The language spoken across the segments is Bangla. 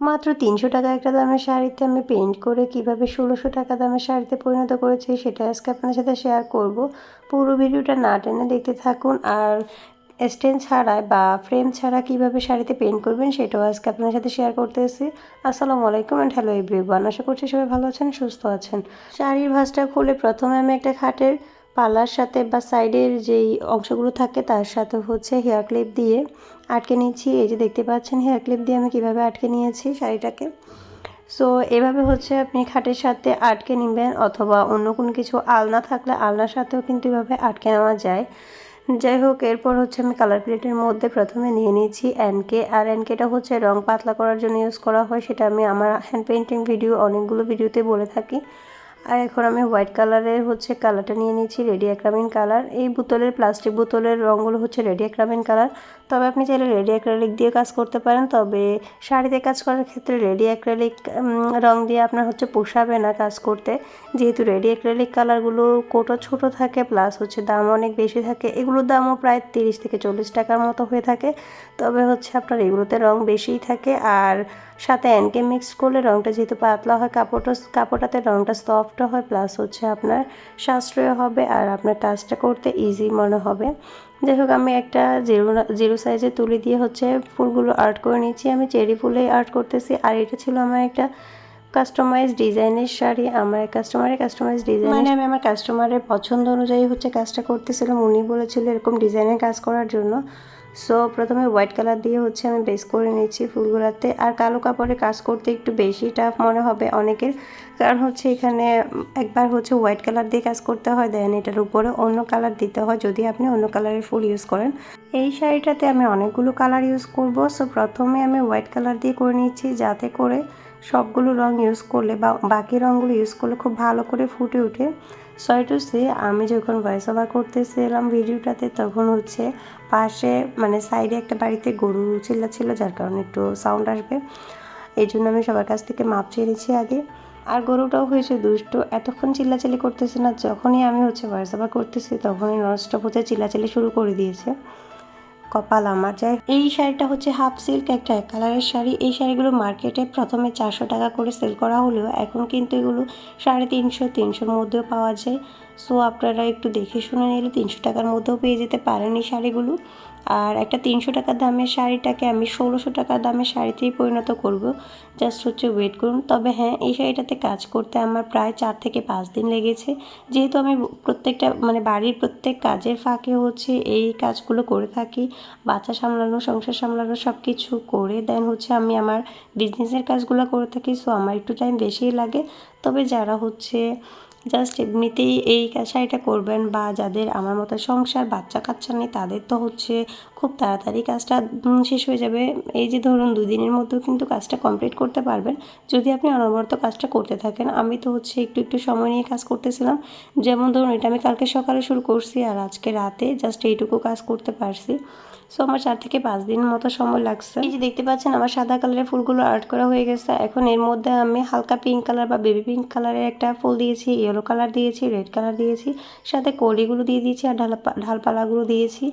মাত্র তিনশো টাকা একটা দামের শাড়িতে আমি পেন্ট করে কীভাবে ষোলোশো টাকা দামের শাড়িতে পরিণত করেছি সেটা আজকে আপনার সাথে শেয়ার করব। পুরো ভিডিওটা না টেনে দেখতে থাকুন আর স্ট্যান্ড ছাড়াই বা ফ্রেম ছাড়া কীভাবে শাড়িতে পেন্ট করবেন সেটাও আজকে আপনার সাথে শেয়ার করতেছি। আসসালামু আলাইকুম অ্যান্ড হ্যালো এভরিওয়ান আশা করছি সবাই ভালো আছেন, সুস্থ আছেন। শাড়ির ভাঁজটা খুলে প্রথমে আমি একটা খাটের পালার সাথে বা সাইডের যেই অংশগুলো থাকে, তার সাথে হচ্ছে হেয়ার ক্লিপ দিয়ে আটকে নিয়েছি এই যে দেখতে পাচ্ছেন হেয়ার ক্লিপ দিয়ে আমি কীভাবে আটকে নিয়েছি শাড়িটাকে। সো এভাবে হচ্ছে আপনি খাটের সাথে আটকে নেবেন অথবা অন্য কোনো কিছু আলনা থাকলে আলনার সাথেও কিন্তু এভাবে আটকে নেওয়া যায়। যাই হোক, এরপর হচ্ছে আমি কালার প্লেটের মধ্যে প্রথমে নিয়ে নিয়েছি অ্যানকে আর এনকেটা হচ্ছে রং পাতলা করার জন্য ইউজ করা হয়, সেটা আমি আমার হ্যান্ড পেন্টিং ভিডিও অনেকগুলো ভিডিওতে বলে থাকি। আর এখন আমি হোয়াইট কালারের হচ্ছে কালারটা নিয়ে নিয়েছি, রেডি অ্যাক্রামিন কালার। এই বোতলের, প্লাস্টিক বোতলের রঙগুলো হচ্ছে রেডি অ্যাক্রামিন কালার। তবে আপনি চাইলে রেডি অ্যাক্রালিক দিয়ে কাজ করতে পারেন, তবে শাড়িতে কাজ করার ক্ষেত্রে রেডি অ্যাক্রালিক রং দিয়ে আপনার হচ্ছে পোষাবে না কাজ করতে। যেহেতু রেডি অ্যাক্রালিক কালারগুলো কোটো ছোট থাকে, প্লাস হচ্ছে দাম অনেক বেশি থাকে। এগুলোর দামও প্রায় তিরিশ থেকে চল্লিশ টাকার মতো হয়ে থাকে। তবে হচ্ছে আপনার এগুলোতে রং বেশিই থাকে। আর সাথে অ্যানকে মিক্স করলে রঙটা যেহেতু পাতলা হয়, কাপড়টা কাপড়টাতে রঙটা সফট হয় প্লাস হচ্ছে আপনার সাশ্রয় হবে আর আপনার কাজটা করতে ইজি মনে হবে। যাই হোক, আমি একটা জিরো জিরো সাইজে তুলি দিয়ে হচ্ছে ফুলগুলো আর্ট করে নিচ্ছি আমি চেরি ফুলেই আর্ট করতেছি আর এটা ছিল আমার একটা কাস্টমাইজ ডিজাইনের শাড়ি। আমার কাস্টমারের কাস্টমাইজ ডিজাইন মানে আমি আমার কাস্টমারের পছন্দ অনুযায়ী হচ্ছে কাজটা করতেছিলাম। উনি বলেছিল এরকম ডিজাইনের কাজ করার জন্য। সো প্রথমে হোয়াইট কালার দিয়ে হচ্ছে আমি বেস করে নিচ্ছি ফুলগুলাতে। আর কালো কাপড়ে কাজ করতে একটু বেশি টাফ মনে হবে অনেকের। কারণ হচ্ছে এখানে একবার হচ্ছে হোয়াইট কালার দিয়ে কাজ করতে হয় দেন এটার উপরে অন্য কালার দিতে হয়, যদি আপনি অন্য কালারের ফুল ইউজ করেন। এই শাড়িটাতে আমি অনেকগুলো কালার ইউজ করব সো প্রথমে আমি হোয়াইট কালার দিয়ে করে নিচ্ছি, যাতে করে সবগুলো রং ইউজ করলে বা বাকি রঙগুলো ইউজ করলে খুব ভালো করে ফুটে ওঠে। সরি টু সে আমি যখন ভয়েস ওভার করতেছিলাম ভিডিওটাতে, তখন হচ্ছে পাশে মানে সাইডে একটা বাড়িতে গরু চিল্লাচ্ছিল, যার কারণে একটু সাউন্ড আসবে। এই জন্য আমি সবার কাছ থেকে মাপ চেয়ে আগে। আর গরুটাও হয়েছে দুষ্ট। এতক্ষণ চিল্লাচিল্লি করতেছে না, যখনই আমি হচ্ছে ভয়েস করতেছি তখনই ননস্টপ হচ্ছে চিল্লাচিল্লি শুরু করে দিয়েছে। কপাল আমার। যাই এই শাড়িটা হচ্ছে হাফ সিল্ক একটা এক কালারের শাড়ি। এই শাড়িগুলো মার্কেটে প্রথমে চারশো টাকা করে সেল করা হলেও এখন কিন্তু এগুলো সাড়ে তিনশো, তিনশোর মধ্যেও পাওয়া যায়। সো আপনারা একটু দেখে শুনে নিলে তিনশো টাকার মধ্যেও পেয়ে যেতে পারেন এই শাড়িগুলো। আর একটা তিনশো টাকা দামের শাড়িটাকে আমি ষোলোশো টাকা দামের শাড়িতেই পরিণত করব। জাস্ট হচ্ছে ওয়েট করুন। তবে হ্যাঁ এই শাড়িটাতে কাজ করতে আমার প্রায় চার থেকে পাঁচ দিন লেগেছে। যেহেতু আমি প্রত্যেকটা মানে বাড়ির প্রত্যেক কাজের ফাঁকে হচ্ছে এই কাজগুলো করে থাকি, বাচ্চা সামলানো, সংসার সামলানো সব কিছু করে দেন হচ্ছে আমি আমার বিজনেসের কাজগুলো করে থাকি সো আমার একটু টাইম বেশিই লাগে। তবে যারা হচ্ছে জাস্ট এমনিতেই এই শাড়িটা করবেন বা যাদের আমার মতো সংসার, বাচ্চা কাচ্চা নেই, তাদের তো হচ্ছে খুব তাড়াতাড়ি কাজটা শেষ হয়ে যাবে। এই যে ধরুন দুদিনের মধ্যেও কিন্তু কাজটা কমপ্লিট করতে পারবেন। যদি আপনি অনবরত কাজটা করতে থাকেন, আমি তো হচ্ছে একটু একটু সময় নিয়ে কাজ করতেছিলাম। যেমন ধরুন এটা আমি কালকে সকালে শুরু করছি আর আজকে রাতে জাস্ট এইটুকু কাজ করতে পারছি। সো আমার চার থেকে পাঁচ দিন মতো সময় লাগছে। এই যে দেখতে পাচ্ছেন, আমার সাদা কালারের ফুলগুলো আর্ট করা হয়ে গেছে। এখন এর মধ্যে আমি হালকা পিঙ্ক কালার বা বেবি পিঙ্ক কালারের একটা ফুল দিয়েছি ইয়েলো কালার দিয়েছি রেড কালার দিয়েছি, সাথে কলিগুলো দিয়ে দিয়েছি আর ঢাল ঢালপালাগুলো দিয়েছি।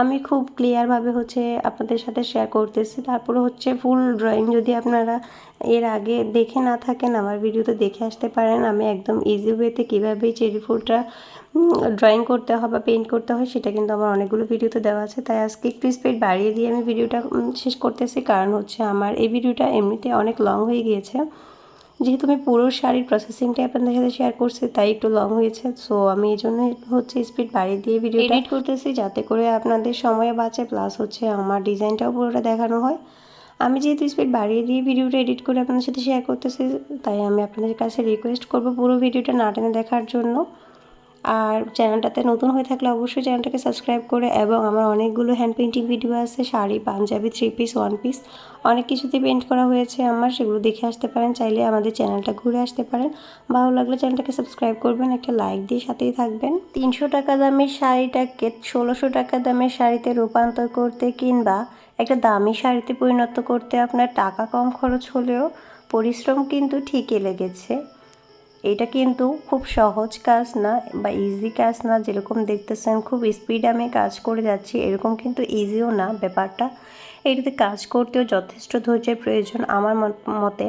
আমি খুব ক্লিয়ারভাবে হচ্ছে আপনাদের সাথে শেয়ার করতেছি। তারপরে হচ্ছে ফুল ড্রয়িং যদি আপনারা এর আগে দেখে না থাকেন, আমার ভিডিওতে দেখে আসতে পারেন। আমি একদম ইজি ওয়েতে কীভাবে চেরি ফুলটা ড্রয়িং করতে হয় বা পেন্ট করতে হয়, সেটা কিন্তু আমার অনেকগুলো ভিডিওতে দেওয়া আছে। তাই আজকে একটু স্পিড বাড়িয়ে দিয়ে আমি ভিডিওটা শেষ করতেছি। কারণ হচ্ছে আমার এই ভিডিওটা এমনিতে অনেক লং হয়ে গিয়েছে। যেহেতু আমি পুরো শাড়ির প্রসেসিংটাই আপনাদের সাথে শেয়ার করছি, তাই একটু লং হয়েছে। সো আমি এই জন্য হচ্ছে স্পিড বাড়িয়ে দিয়ে ভিডিও এডিট করতেছি যাতে করে আপনাদের সময় বাঁচে প্লাস হচ্ছে আমার ডিজাইনটাও পুরোটা দেখানো হয়। আমি যেহেতু স্পিড বাড়িয়ে দিয়ে ভিডিওটা এডিট করে আপনাদের সাথে শেয়ার করতেছি, তাই আমি আপনাদের কাছে রিকোয়েস্ট করব পুরো ভিডিওটা না টেনে দেখার জন্য। আর চ্যানেলটাতে নতুন হয়ে থাকলে অবশ্যই চ্যানেলটাকে সাবস্ক্রাইব করে এবং আমার অনেকগুলো হ্যান্ড পেন্টিং ভিডিও আছে, sari, Punjabi three piece one piece অনেক কিছুতে পেন্ট করা হয়েছে আমার, সেগুলো দেখে আসতে পারেন, চাইলে আমাদের চ্যানেলটা ঘুরে আসতে পারেন। ভালো লাগলে চ্যানেলটাকে সাবস্ক্রাইব করবেন, একটা লাইক দিয়ে সাথেই থাকবেন। তিনশো টাকা দামের শাড়িটাকে ষোলোশো টাকা দামের শাড়িতে রূপান্তর করতে কিংবা একটা দামি শাড়িতে পরিণত করতে আপনার টাকা কম খরচ হলেও পরিশ্রম কিন্তু ঠিকই লেগেছে। এটা কিন্তু খুব সহজ কাজ না বা ইজি কাজ না, যেরকম দেখতেছেন খুব স্পিড আমি কাজ করে যাচ্ছি, এরকম কিন্তু ইজিও না ব্যাপারটা। এটাতে কাজ করতেও যথেষ্ট ধৈর্যের প্রয়োজন আমার মতে।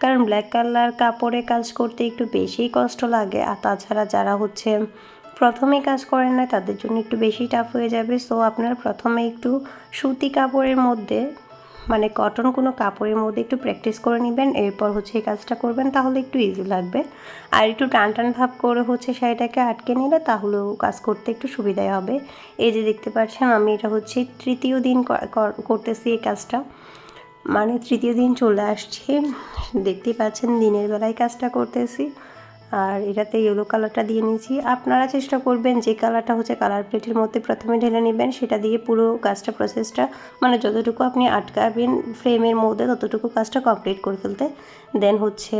কারণ ব্ল্যাক কালার কাপড়ে কাজ করতে একটু বেশিই কষ্ট লাগে, আর তাছাড়া যারা হচ্ছে প্রথমে কাজ করেন না, তাদের জন্য একটু বেশি টাফ হয়ে যাবে। সো আপনারা প্রথমে একটু সুতি কাপড়ের মধ্যে মানে কটন কোনো কাপড়ের মধ্যে একটু প্র্যাকটিস করে নেবেন, এরপর হচ্ছে এই কাজটা করবেন, তাহলে একটু ইজি লাগবে। আর একটু টান টান ভাব করে হচ্ছে শাড়িটাকে আটকে নিলে তাহলেও কাজ করতে একটু সুবিধাই হবে। এই যে দেখতে পাচ্ছেন, আমি এটা হচ্ছে তৃতীয় দিন করতেছি এই কাজটা। মানে তৃতীয় দিন চলে আসছে। দেখতেই পাচ্ছেন, দিনের বেলায় কাজটা করতেছি। আর এটাতে ইয়েলো কালারটা দিয়ে নিয়েছি। আপনারা চেষ্টা করবেন যে কালারটা হচ্ছে কালার প্লেটের মধ্যে প্রথমে ঢেলে নেবেন, সেটা দিয়ে পুরো কাজটা প্রসেসটা মানে যতটুকু আপনি আটকাবেন ফ্রেমের মধ্যে, ততটুকু কাজটা কমপ্লিট করে ফেলতে। দেন হচ্ছে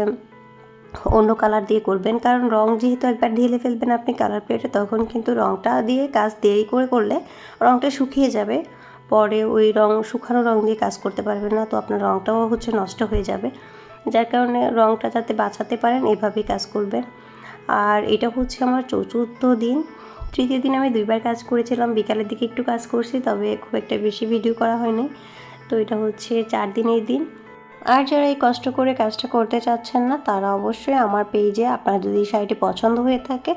অন্য কালার দিয়ে করবেন, কারণ রং যেহেতু একবার ঢেলে ফেলবেন আপনি কালার প্লেটে তখন কিন্তু রংটা দিয়ে কাজ দেরি করে করলে রংটা শুকিয়ে যাবে। পরে ওই রং, শুকানো রং দিয়ে কাজ করতে পারবেন না, তো আপনার রংটাও হচ্ছে নষ্ট হয়ে যাবে। যার কারণে রঙটা যাতে বাঁচাতে পারেন, এভাবেই কাজ করবেন। আর এটা হচ্ছে আমার চতুর্থ দিন। তৃতীয় দিন আমি দুইবার কাজ করেছিলাম। বিকালের দিকে একটু কাজ করছি, তবে খুব একটা বেশি ভিডিও করা হয়নি। তো এটা হচ্ছে চার দিনের দিন। আর যারা এই কষ্ট করে কাজটা করতে চাচ্ছেন না, তারা অবশ্যই আমার পেজে আপনার যদি শাড়িটি পছন্দ হয়ে থাকে,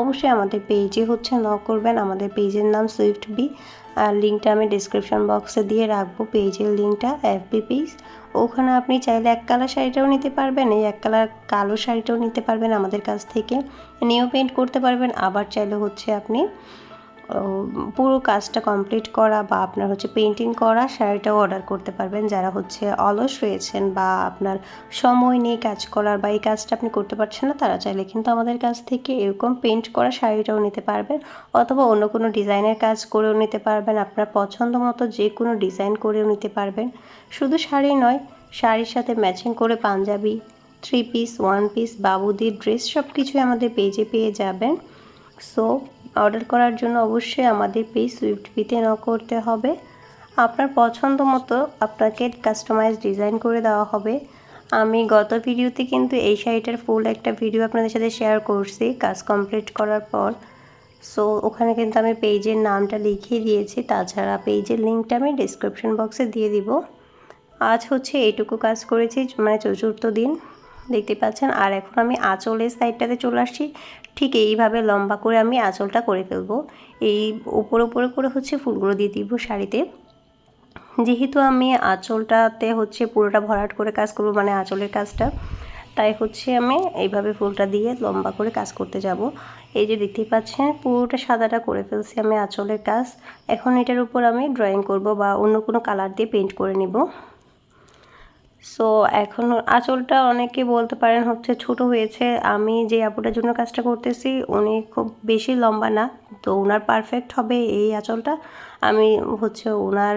অবশ্যই আমাদের পেজে হচ্ছে ন করবেন। আমাদের পেজের নাম সুইফট বি আর লিঙ্কটা আমি ডিসক্রিপশন বক্সে দিয়ে রাখব পেজের লিঙ্কটা এফবি পেজ ওখানে আপনি চাইলে এক কালার শাড়িটাও নিতে পারবেন, এই এক কালার কালো শাড়িটাও নিতে পারবেন আমাদের কাছ থেকে। নিউ পেন্ট করতে পারবেন, আবার চাইলে হচ্ছে আপনি পুরো কাজটা কমপ্লিট করা বা আপনার হচ্ছে পেন্টিং করা, শাড়িটাও অর্ডার করতে পারবেন। যারা হচ্ছে অলস রয়েছেন বা আপনার সময় নেই কাজ করার বা এই কাজটা আপনি করতে পারছেন না, তারা চাইলে কিন্তু আমাদের কাছ থেকে এরকম পেন্ট করা শাড়িটাও নিতে পারবেন অথবা অন্য কোনো ডিজাইনের কাজ করেও নিতে পারবেন। আপনার পছন্দ মতো যে কোনো ডিজাইন করেও নিতে পারবেন। শুধু শাড়ি নয়, শাড়ির সাথে ম্যাচিং করে Punjabi three piece one piece বাবুদির dress সব কিছুই আমাদের পেজে পেয়ে যাবেন। সো অর্ডার করার জন্য অবশ্যই আমাদের পেজ সুইফট বিতে ন করতে হবে। আপনার পছন্দ মতো আপনাকে কাস্টমাইজ ডিজাইন করে দেওয়া হবে। আমি গত ভিডিওতে কিন্তু এই শাড়িটার ফুল একটা ভিডিও আপনাদের সাথে শেয়ার করছি, কাজ কমপ্লিট করার পর। সো ওখানে কিন্তু আমি পেজের নামটা লিখিয়ে দিয়েছি, তাছাড়া পেজের লিঙ্কটা আমি ডিসক্রিপশন বক্সে দিয়ে দিব। আজ হচ্ছে এইটুকু কাজ করেছি মানে চতুর্থ দিন। দেখতে পাচ্ছেন। আর এখন আমি আঁচলের সাইডটাতে চলে আসছি। ঠিক এইভাবে লম্বা করে আমি আঁচলটা করে ফেলব। এই উপর উপরে করে হচ্ছে ফুলগুলো দিয়ে দিব শাড়িতে। যেহেতু আমি আঁচলটাতে হচ্ছে পুরোটা ভরাট করে কাজ করব মানে আঁচলের কাজটা, তাই হচ্ছে আমি এইভাবে ফুলটা দিয়ে লম্বা করে কাজ করতে যাব। এই যে দেখতেই পাচ্ছেন, পুরোটা সাদাটা করে ফেলছি আমি আঁচলের কাজ। এখন এটার উপর আমি ড্রয়িং করব বা অন্য কোনো কালার দিয়ে পেন্ট করে নিব। সো এখন আঁচলটা অনেকে বলতে পারেন হচ্ছে ছোট হয়েছে। আমি যে আপুটার জন্য কাজটা করতেছি, উনি খুব বেশি লম্বা না। তো ওনার পারফেক্ট হবে এই আঁচলটা। আমি হচ্ছে ওনার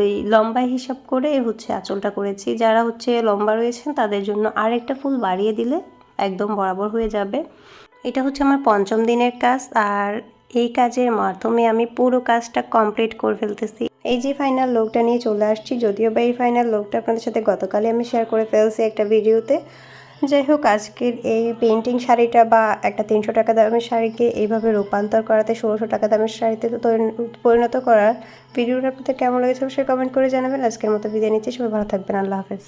ওই লম্বা হিসাব করে হচ্ছে আঁচলটা করেছি। যারা হচ্ছে লম্বা রয়েছেন, তাদের জন্য আরেকটা ফুল বাড়িয়ে দিলে একদম বরাবর হয়ে যাবে। এটা হচ্ছে আমার পঞ্চম দিনের কাজ। আর এই কাজের মাধ্যমে আমি পুরো কাজটা কমপ্লিট করে ফেলতেছি। এই যে ফাইনাল লোকটা নিয়ে চলে আসছি, যদিও বা এই ফাইনাল লোকটা আপনাদের সাথে গতকালই আমি শেয়ার করে ফেলছি একটা ভিডিওতে যাই হোক, আজকের এই পেন্টিং শাড়িটা বা একটা তিনশো টাকা দামের শাড়িকে এইভাবে রূপান্তর করাতে, ষোলোশো টাকা দামের শাড়িতে পরিণত করার ভিডিওটা আপনাদের কেমন লেগেছে অবশ্যই কমেন্ট করে জানাবেন। আজকের মতো বিদায় নিচ্ছি, সবাই ভালো থাকবেন, আল্লাহ হাফেজ।